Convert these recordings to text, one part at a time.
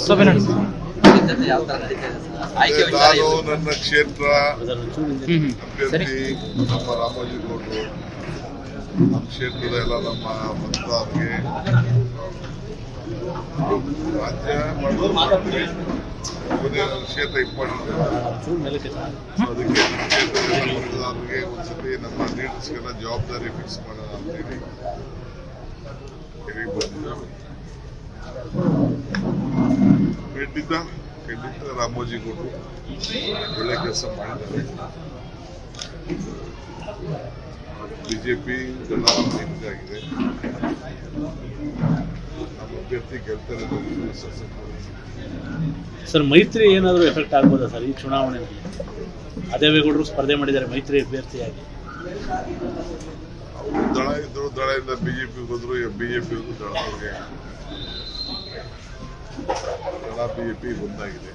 ಸಭೆ ನಡೆಸಿ ನಾನು ನನ್ನ ಕ್ಷೇತ್ರ ಅಭ್ಯರ್ಥಿ ನಮ್ಮ ರಾಮೋಜಿ ಗೌಡರು ನಮ್ಮ ಕ್ಷೇತ್ರದ ಎಲ್ಲ ನಮ್ಮ ಮತದಾರರಿಗೆ ರಾಜ್ಯ ಕ್ಷೇತ್ರ ಇಂಪಾರ್ಟೆಂಟ್ ಅದಕ್ಕೆ ನಮ್ಮ ಕ್ಷೇತ್ರದ ಮತದಾರರಿಗೆ ಒಂದ್ಸತಿ ನಮ್ಮ ಲೀಡರ್ಸ್ಗೆಲ್ಲ ಜವಾಬ್ದಾರಿ ಫಿಕ್ಸ್ ಮಾಡೋಣ ಅಂತೇಳಿ ಹೇಳಿ ಬಂದಿದ್ದಾರೆ ಖಂಡಿತ ಖಂಡಿತ ರಾಮೋಜಿ ಗೌಡರು ಒಳ್ಳೆ ಕೆಲಸ ಮಾಡಿದ್ದಾರೆ. ಬಿಜೆಪಿ ಜನ ಆಗಿದೆ ನಮ್ಮ ಅಭ್ಯರ್ಥಿ ಗೆಲ್ತಾರೆ ಸರ್ ಮೈತ್ರಿ ಏನಾದರೂ ಎಫೆಕ್ಟ್ ಆಗ್ಬೋದಾ ಸರ್ ಈ ಚುನಾವಣೆಯಲ್ಲಿ ಅದೇವೇಗೌಡರು ಸ್ಪರ್ಧೆ ಮಾಡಿದ್ದಾರೆ ಮೈತ್ರಿ ಅಭ್ಯರ್ಥಿಯಾಗಿ. ಅವರು ದಳ ಇದ್ರು ದಳದಿಂದ ಬಿಜೆಪಿ ಹೋದ್ರು ಬಿಜೆಪಿ ಹೋದ್ರು ದಳ ಅವ್ರಿಗೆ ಎ ಪಿ ಒಂದಾಗಿದೆ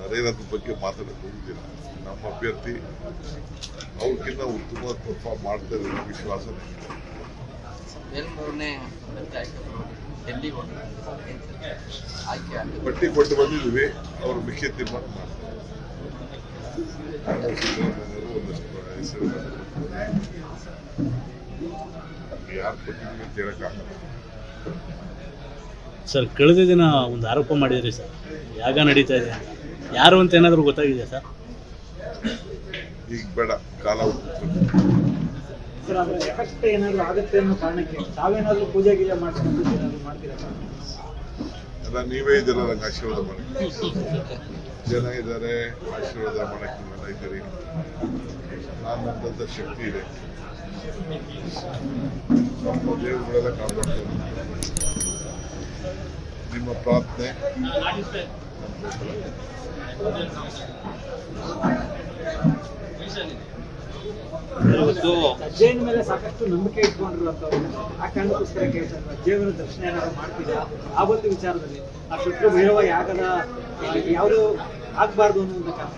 ಅದೇನದ್ರ ಬಗ್ಗೆ ಮಾತಾಡಕ್ಕೆ ಹೋಗುದಿಲ್ಲ ನಮ್ಮ ಅಭ್ಯರ್ಥಿ ಅವ್ರಿಗಿಂತ ಉತ್ತಮ ಪರ್ಫಾರ್ಮ್ ಮಾಡ್ತಾರೆ ಅನ್ನೋ ವಿಶ್ವಾಸ ಪಟ್ಟಿ ಕೊಟ್ಟು ಬಂದಿದ್ವಿ ಅವ್ರು ಮಿಕ್ಕಿ ತೀರ್ಮಾನ ಮಾಡ್ತಾರೆ. ಒಂದಷ್ಟು ಹೆಸರು ಯಾರು ಸರ್ ಕಳೆದ ದಿನ ಒಂದು ಆರೋಪ ಮಾಡಿದ್ರಿ ಸರ್. ಯಾಗ ನಡೀತಾ ಇದೆ? ಯಾರು ಅಂತ ಏನಾದರೂ ಗೊತ್ತಾಗಿದೆಯಾ ಸರ್? ಈಗ ಬೇಡ ಕಾಲ ಸರ್ ಅದ್ರ ಎಫೆಕ್ಟ್ ಏನಾದರೂ ಆಗುತ್ತೆ ಅನ್ನೋ ಕಾರಣಕ್ಕೆ ತಾವೇನಾದ್ರೂ ಪೂಜೆ ಗೀಜೆ ಮಾಡ್ಕೊಂಡು ಏನಾದ್ರು ಮಾಡ್ತೀರಾ ಸರ್? ಎಲ್ಲ ನೀವೇ ಇದ್ದೀರ ನಂಗೆ ಆಶೀರ್ವಾದ ಮಾಡಿ. ಜನ ಇದ್ದಾರೆ ಆಶೀರ್ವಾದ ಮಾಡಕ್ಕೆ ಇದ್ದೀರಿ ನಾನು ನನ್ನಂಥ ಶಕ್ತಿ ಇದೆ. ದೇವರುಗಳೆಲ್ಲ ಕಾಪಾಡ್ತಾರೆ ನಿಮ್ಮ ಪ್ರಾರ್ಥನೆ. ಇವತ್ತು ಮೇಲೆ ಸಾಕಷ್ಟು ನಂಬಿಕೆ ಇಟ್ಕೊಂಡಿರುವಂತವ್ರು ಆ ಕಾರಣಕ್ಕೋಸ್ಕರ ಕೇಳ್ತಾರೆ ಅಜ್ಜಯ್ಯನ ದರ್ಶನ ಏನಾದ್ರು ಮಾಡ್ತೀರಾ ಆ ಒಂದು ವಿಚಾರದಲ್ಲಿ ಆ ಶುಕ್ರ ಭೈರವ ಯಾಗದ ಯಾವುದು ಆಗ್ಬಾರ್ದು ಅನ್ನೋ ಒಂದು ಕಾರಣ